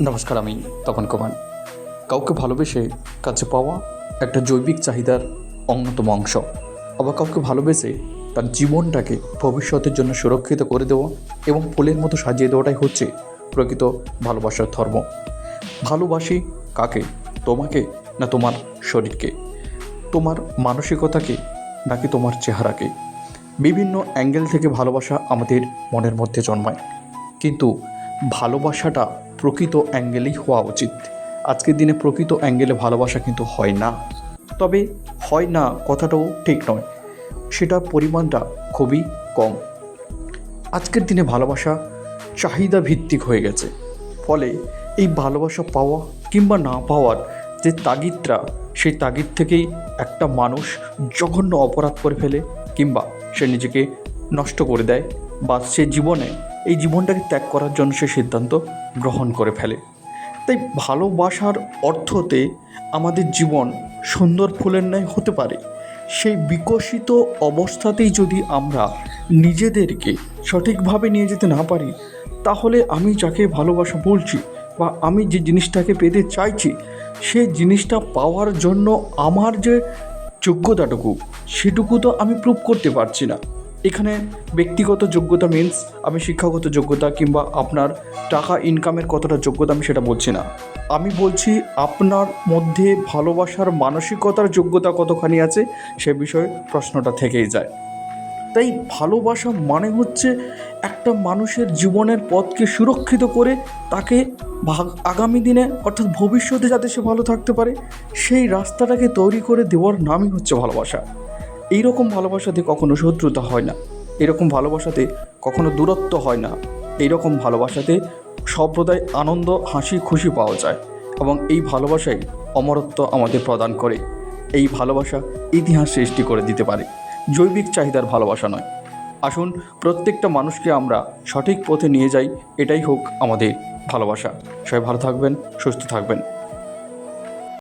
নমস্কার, আমি তপন কুমার। কাউকে ভালোবেসে কাছে পাওয়া একটা জৈবিক চাহিদার অন্যতম অংশ। আবার কাউকে ভালোবেসে তার জীবনটাকে ভবিষ্যতের জন্য সুরক্ষিত করে দেওয়া এবং ফুলের মতো সাজিয়ে দেওয়াটাই হচ্ছে প্রকৃত ভালোবাসার ধর্ম। ভালোবাসি কাকে? তোমাকে না তোমার শরীরকে? তোমার মানসিকতাকে নাকি তোমার চেহারাকে? বিভিন্ন অ্যাঙ্গেল থেকে ভালোবাসা আমাদের মনের মধ্যে জন্মায়। কিন্তু ভালোবাসাটা প্রকৃত অ্যাঙ্গেলেই হওয়া উচিত। আজকের দিনে প্রকৃত অ্যাঙ্গেলে ভালোবাসা কিন্তু হয় না। তবে হয় না কথাটাও ঠিক নয়। সেটার পরিমাণটা খুবই কম। আজকের দিনে ভালোবাসা চাহিদা ভিত্তিক হয়ে গেছে। ফলে এই ভালোবাসা পাওয়া কিংবা না পাওয়ার যে তাগিদটা, সেই তাগিদ থেকেই একটা মানুষ জঘন্য অপরাধ করে ফেলে কিংবা সে নিজেকে নষ্ট করে দেয় বা সে জীবনে এই জীবনটাকে ত্যাগ করার জন্য সে সিদ্ধান্ত গ্রহণ করে ফেলে। তাই ভালোবাসার অর্থতে আমাদের জীবন সুন্দর ফুলের ন্যায় হতে পারে। সেই বিকশিত অবস্থাতেই যদি আমরা নিজেদেরকে সঠিকভাবে নিয়ে যেতে না পারি, তাহলে আমি যাকে ভালোবাসা বলছি বা আমি যে জিনিসটাকে পেতে চাইছি সেই জিনিসটা পাওয়ার জন্য আমার যে যোগ্যতাটুকু, সেটুকু তো আমি প্রুভ করতে পারছি না। এখানে ব্যক্তিগত যোগ্যতা মিন্স আমি শিক্ষাগত যোগ্যতা কিংবা আপনার টাকা ইনকামের কতটা যোগ্যতা আমি সেটা বলছি না। আমি বলছি আপনার মধ্যে ভালোবাসার মানসিকতার যোগ্যতা কতখানি আছে সে বিষয়ে প্রশ্নটা থেকেই যায়। তাই ভালোবাসা মানে হচ্ছে একটা মানুষের জীবনের পথকে সুরক্ষিত করে তাকে ভাগ- আগামী দিনে অর্থাৎ ভবিষ্যতে যাতে সে ভালো থাকতে পারে, সেই রাস্তাটাকে তৈরি করে দেওয়ার নামই হচ্ছে ভালোবাসা। এইরকম ভালোবাসাতে কখনো শত্রুতা হয় না। এরকম ভালোবাসাতে কখনো দূরত্ব হয় না। এইরকম ভালোবাসাতে সম্প্রদায় আনন্দ, হাসি, খুশি পাওয়া যায় এবং এই ভালোবাসাই অমরত্ব আমাদের প্রদান করে। এই ভালোবাসা ইতিহাস সৃষ্টি করে দিতে পারে। জৈবিক চাহিদার ভালোবাসা নয়। আসুন প্রত্যেকটা মানুষকে আমরা সঠিক পথে নিয়ে যাই, এটাই হোক আমাদের ভালোবাসা। সবাই ভালো থাকবেন, সুস্থ থাকবেন।